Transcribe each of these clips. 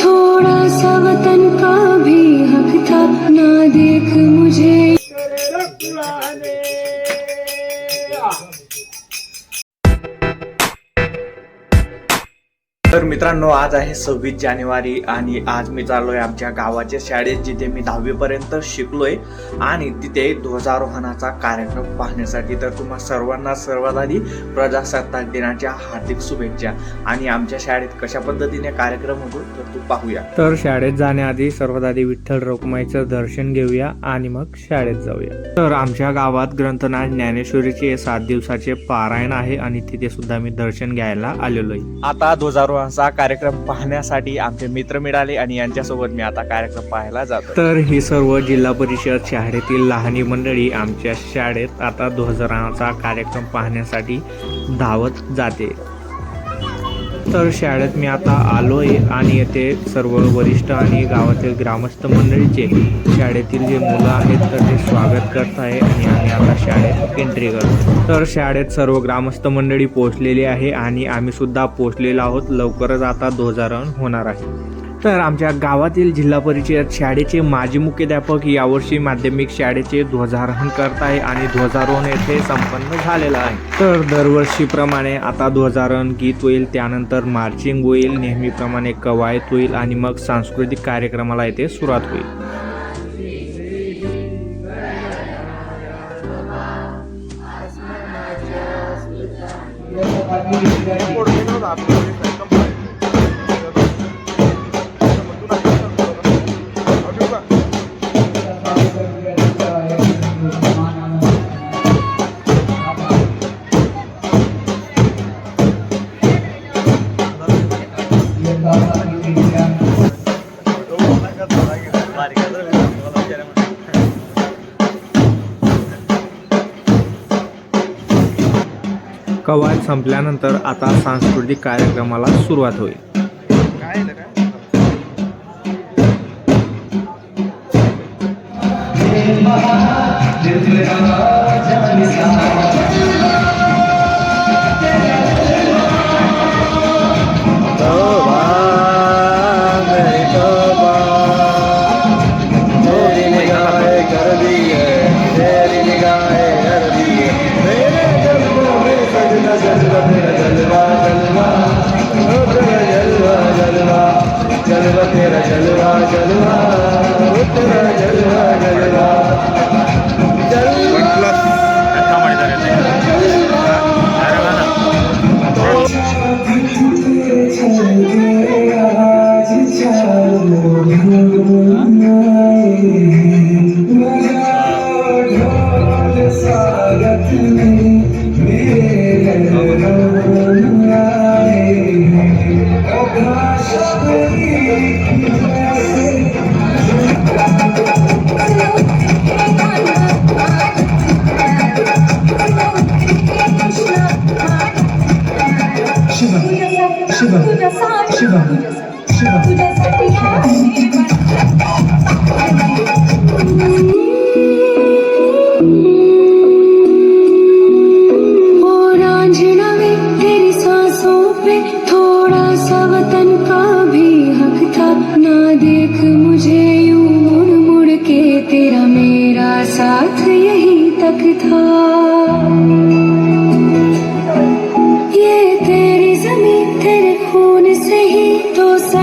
थोड़ा सा वतन का भी हक था ना देख तर मित्रांनो आज आहे सव्वीस जानेवारी आणि आज मी चाललोय आमच्या गावाच्या शाळेत जिथे मी दहावी पर्यंत शिकलोय. आणि तिथे ध्वजारोहणाचा कार्यक्रम पाहण्यासाठी तर तुम्हा सर्वांना सर्वात आधी प्रजासत्ताक दिनाच्या हार्दिक शुभेच्छा. आणि आमच्या शाळेत कशा पद्धतीने कार्यक्रम होतो तर तू पाहूया. तर शाळेत जाण्याआधी सर्वात आधी विठ्ठल रखुमाईचं दर्शन घेऊया आणि मग शाळेत जाऊया. तर आमच्या गावात ग्रंथनाथ ज्ञानेश्वरीचे सात दिवसाचे पारायण आहे आणि तिथे सुद्धा मी दर्शन घ्यायला आलेलो आहे आता ध्वजारोहणाचा कार्यक्रम पाहण्यासाठी आमचे मित्र मिळाले आणि यांच्यासोबत मी आता कार्यक्रम पाहायला जातो तर ही सर्व जिल्हा परिषद शाळेतील लहानी मंडळी आमच्या शाळेत आता ध्वजारोहणाचा कार्यक्रम पाहण्यासाठी धावत जाते. तर शाळेत मी आता आलो आहे आणि येथे सर्व वरिष्ठ आणि गावातील ग्रामस्थ मंडळीचे शाळेतील जे मुलं आहेत तर ते स्वागत करत आहे आणि आम्ही आता शाळेत एंट्री करतो तर शाळेत सर्व ग्रामस्थ मंडळी पोहोचलेली आहे आणि आम्ही सुद्धा पोहोचलेलो आहोत. लवकरच आता ध्वजारोहण होणार आहे. तर आमच्या गावातील जिल्हा परिषद शाळेचे माजी मुख्याध्यापक यावर्षी माध्यमिक शाळेचे ध्वजारोहण करत आहे आणि ध्वजारोहण येथे संपन्न झालेलं आहे. तर दरवर्षीप्रमाणे आता ध्वजारोहण गीत होईल त्यानंतर मार्चिंग होईल नेहमीप्रमाणे कवायत होईल आणि मग सांस्कृतिक कार्यक्रमाला येथे सुरुवात होईल. कवायत संपल्यानंतर आता सांस्कृतिक कार्यक्रमाला सुरुवात होईल. काय में तेरी सांसों पे थोड़ा सा वतन मुझे यूं मुड़ मुड़ के तेरा मेरा साथ यही तक था।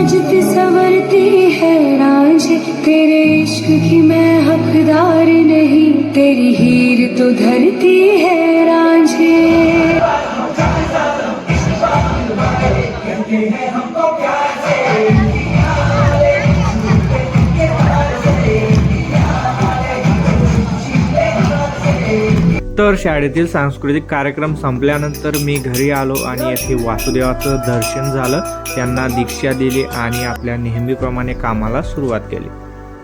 सजती संवरती है रांझे तेरे इश्क की मैं हकदार नहीं तेरी हीर तो धरती है। तर शाळेतील सांस्कृतिक कार्यक्रम संपल्यानंतर मी घरी आलो आणि येथे वासुदेवाचं दर्शन झालं. त्यांना दीक्षा दिली आणि आपल्या नेहमीप्रमाणे कामाला सुरुवात केली.